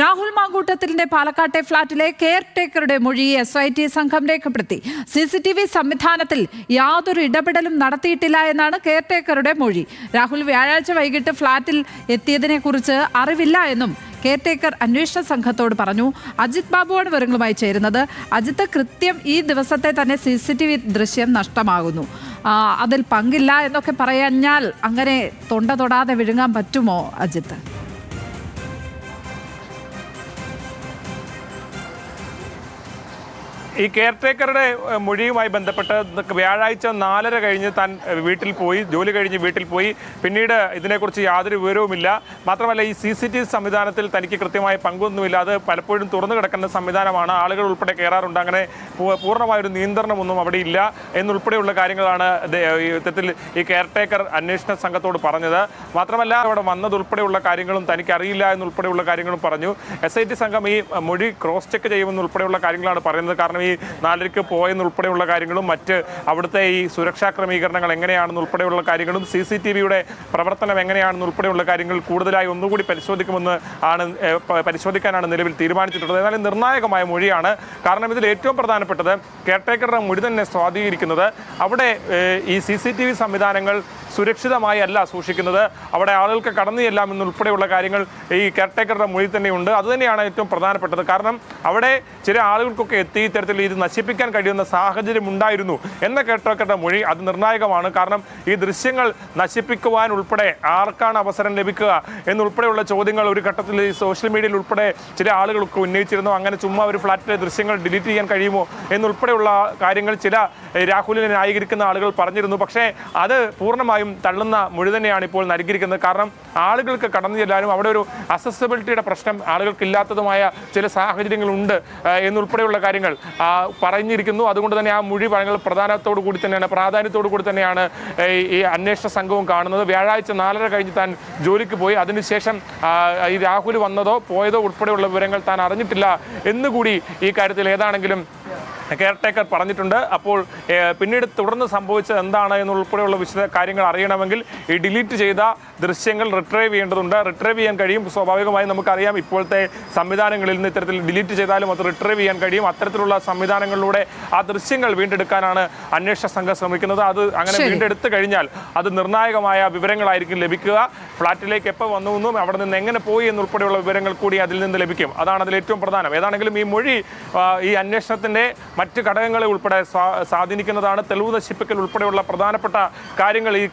രാഹുൽ മാങ്കൂട്ടത്തിന്റെ പാലക്കാട്ടെ ഫ്ളാറ്റിലെ കെയർ ടേക്കറുടെ മൊഴി എസ് ഐ ടി സംഘം രേഖപ്പെടുത്തി. സി സി ടി വി സംവിധാനത്തിൽ യാതൊരു ഇടപെടലും നടത്തിയിട്ടില്ല എന്നാണ് കെയർ ടേക്കറുടെ മൊഴി. രാഹുൽ വ്യാഴാഴ്ച വൈകിട്ട് ഫ്ളാറ്റിൽ എത്തിയതിനെ കുറിച്ച് അറിവില്ല എന്നും കെയർ ടേക്കർ അന്വേഷണ സംഘത്തോട് പറഞ്ഞു. അജിത് ബാബുവാണ് വിവരങ്ങളുമായി ചേരുന്നത്. അജിത്ത് കൃത്യം ഈ ദിവസത്തെ തന്നെ സി സി ടി വി ദൃശ്യം നഷ്ടമാകുന്നു. അതിൽ പങ്കില്ല എന്നൊക്കെ പറയാഞ്ഞാൽ അങ്ങനെ തൊണ്ട തൊടാതെ വിഴുങ്ങാൻ പറ്റുമോ അജിത്ത്? ഈ കെയർ ടേക്കറുടെ മൊഴിയുമായി ബന്ധപ്പെട്ട് വ്യാഴാഴ്ച നാലര കഴിഞ്ഞ് താൻ വീട്ടിൽ പോയി ജോലി കഴിഞ്ഞ് വീട്ടിൽ പോയി. പിന്നീട് ഇതിനെക്കുറിച്ച് യാതൊരു വിവരവുമില്ല. മാത്രമല്ല ഈ സി സി ടി വി സംവിധാനത്തിൽ തനിക്ക് കൃത്യമായ പങ്കൊന്നുമില്ല. അത് പലപ്പോഴും തുറന്നു കിടക്കുന്ന സംവിധാനമാണ്. ആളുകൾ ഉൾപ്പെടെ കയറാറുണ്ട് അങ്ങനെ പൂർണമായൊരു നിയന്ത്രണമൊന്നും അവിടെ ഇല്ല എന്നുൾപ്പെടെയുള്ള കാര്യങ്ങളാണ് യുദ്ധത്തിൽ ഈ കെയർ ടേക്കർ അന്വേഷണ സംഘത്തോട് പറഞ്ഞത്. മാത്രമല്ല അവിടെ വന്നതുൾപ്പെടെയുള്ള കാര്യങ്ങളും തനിക്ക് അറിയില്ല എന്നുൾപ്പെടെയുള്ള കാര്യങ്ങളും പറഞ്ഞു. എസ് ഐ ടി സംഘം ഈ മൊഴി ക്രോസ് ചെക്ക് ചെയ്യുമെന്നുൾപ്പെടെയുള്ള കാര്യങ്ങളാണ് പറയുന്നത്. കാരണം ഈ നാലരയ്ക്ക് പോയെന്നുൾപ്പെടെയുള്ള കാര്യങ്ങളും മറ്റ് അവിടുത്തെ ഈ സുരക്ഷാ ക്രമീകരണങ്ങൾ എങ്ങനെയാണെന്ന് ഉൾപ്പെടെയുള്ള കാര്യങ്ങളും സി സി ടി വിയുടെ പ്രവർത്തനം എങ്ങനെയാണെന്ന് ഉൾപ്പെടെയുള്ള കാര്യങ്ങൾ കൂടുതലായി ഒന്നുകൂടി പരിശോധിക്കുമെന്ന് ആണ് പരിശോധിക്കാനാണ് നിലവിൽ തീരുമാനിച്ചിട്ടുള്ളത്. എന്നാൽ നിർണായകമായ മൊഴിയാണ്. കാരണം ഇതിൽ ഏറ്റവും പ്രധാനപ്പെട്ടത് കെയർടേക്കറുടെ മൊഴി തന്നെ സ്വാധീനിക്കുന്നത്. അവിടെ ഈ സി സി ടി വി സംവിധാനങ്ങൾ സുരക്ഷിതമായി അല്ല സൂക്ഷിക്കുന്നത്. അവിടെ ആളുകൾക്ക് കടന്നു ചെല്ലാം എന്നുൾപ്പെടെയുള്ള കാര്യങ്ങൾ ഈ കെയർടേക്കറുടെ മൊഴി തന്നെയുണ്ട്. അതുതന്നെയാണ് ഏറ്റവും പ്രധാനപ്പെട്ടത്. കാരണം അവിടെ ചില ആളുകൾക്കൊക്കെ എത്തി ഇത്തരത്തിൽ ഇത് നശിപ്പിക്കാൻ കഴിയുന്ന സാഹചര്യം ഉണ്ടായിരുന്നു എന്ന കേട്ടോക്കേട്ട മൊഴി അത് നിർണായകമാണ്. കാരണം ഈ ദൃശ്യങ്ങൾ നശിപ്പിക്കുവാൻ ഉൾപ്പെടെ ആർക്കാണ് അവസരം ലഭിക്കുക എന്നുൾപ്പെടെയുള്ള ചോദ്യങ്ങൾ ഒരു ഘട്ടത്തിൽ ഈ സോഷ്യൽ മീഡിയയിൽ ഉൾപ്പെടെ ചില ആളുകളൊക്കെ ഉന്നയിച്ചിരുന്നു. അങ്ങനെ ചുമ്മാ ഒരു ഫ്ലാറ്റിലെ ദൃശ്യങ്ങൾ ഡിലീറ്റ് ചെയ്യാൻ കഴിയുമോ എന്നുൾപ്പെടെയുള്ള കാര്യങ്ങൾ ചില രാഹുലിനെ ന്യായീകരിക്കുന്ന ആളുകൾ പറഞ്ഞിരുന്നു. പക്ഷേ അത് പൂർണമായും തള്ളുന്ന മൊഴി തന്നെയാണ് ഇപ്പോൾ നൽകിയിരിക്കുന്നത്. കാരണം ആളുകൾക്ക് കടന്നു ചെല്ലാനും അവിടെ ഒരു അസസിബിലിറ്റിയുടെ പ്രശ്നം ആളുകൾക്കില്ലാത്തതുമായ ചില സാഹചര്യങ്ങളുണ്ട് എന്നുൾപ്പെടെയുള്ള കാര്യങ്ങൾ. പറഞ്ഞിരിക്കുന്നു. അതുകൊണ്ട് തന്നെ ആ മൊഴി ഭയങ്കര പ്രധാനത്തോടു കൂടി തന്നെയാണ് പ്രാധാന്യത്തോടു കൂടി തന്നെയാണ് ഈ അന്വേഷണ സംഘവും കാണുന്നത്. വ്യാഴാഴ്ച നാലര കഴിഞ്ഞ് താൻ ജോലിക്ക് പോയി. അതിനുശേഷം ഈ രാഹുൽ വന്നതോ പോയതോ ഉൾപ്പെടെയുള്ള വിവരങ്ങൾ താൻ അറിഞ്ഞിട്ടില്ല. എന്നുകൂടി ഈ കാര്യത്തിൽ ഏതാണെങ്കിലും കെയർ ടേക്കർ പറഞ്ഞിട്ടുണ്ട്. അപ്പോൾ പിന്നീട് തുടർന്ന് സംഭവിച്ചത് എന്താണ് എന്നുൾപ്പെടെയുള്ള വിശദ കാര്യങ്ങൾ അറിയണമെങ്കിൽ ഈ ഡിലീറ്റ് ചെയ്ത ദൃശ്യങ്ങൾ റിട്രൈവ് ചെയ്യേണ്ടതുണ്ട്. റിട്രൈവ് ചെയ്യാൻ കഴിയും. സ്വാഭാവികമായും നമുക്കറിയാം ഇപ്പോഴത്തെ സംവിധാനങ്ങളിൽ നിന്ന് ഇത്തരത്തിൽ ഡിലീറ്റ് ചെയ്താലും അത് റിട്രൈവ് ചെയ്യാൻ കഴിയും. അത്തരത്തിലുള്ള സംവിധാനങ്ങളിലൂടെ ആ ദൃശ്യങ്ങൾ വീണ്ടെടുക്കാനാണ് അന്വേഷണ സംഘം ശ്രമിക്കുന്നത്. അത് അങ്ങനെ വീണ്ടെടുത്തു കഴിഞ്ഞാൽ അത് നിർണായകമായ വിവരങ്ങളായിരിക്കും ലഭിക്കുക. ഫ്ളാറ്റിലേക്ക് എപ്പോൾ വന്നു എന്നും അവിടെ നിന്ന് എങ്ങനെ പോയി എന്നുൾപ്പെടെയുള്ള വിവരങ്ങൾ കൂടി അതിൽ നിന്ന് ലഭിക്കും. അതാണ് അതിൽ ഏറ്റവും പ്രധാനം. ഏതാണെങ്കിലും ഈ മൊഴി ഈ അന്വേഷണത്തിന്റെ മറ്റ് ഘടകങ്ങളെ ഉൾപ്പെടെ സ്വാ- സ്വാധീനിക്കുന്നതാണ്. തെളിവ് നശിപ്പിക്കൽ ഉൾപ്പെടെയുള്ള പ്രധാനപ്പെട്ട കാര്യങ്ങൾ ഈ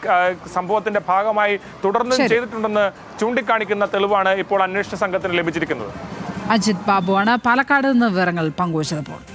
സംഭവത്തിന്റെ ഭാഗമായി തുടർന്നും. ചെയ്തിട്ടുണ്ടെന്ന് ചൂണ്ടിക്കാണിക്കുന്ന തെളിവാണ് ഇപ്പോൾ അന്വേഷണ സംഘത്തിന് ലഭിച്ചിരിക്കുന്നത്. അജിത് ബാബുവാണ്. പാലക്കാട് നിന്ന് വിവരങ്ങൾ പങ്കുവച്ചപ്പോൾ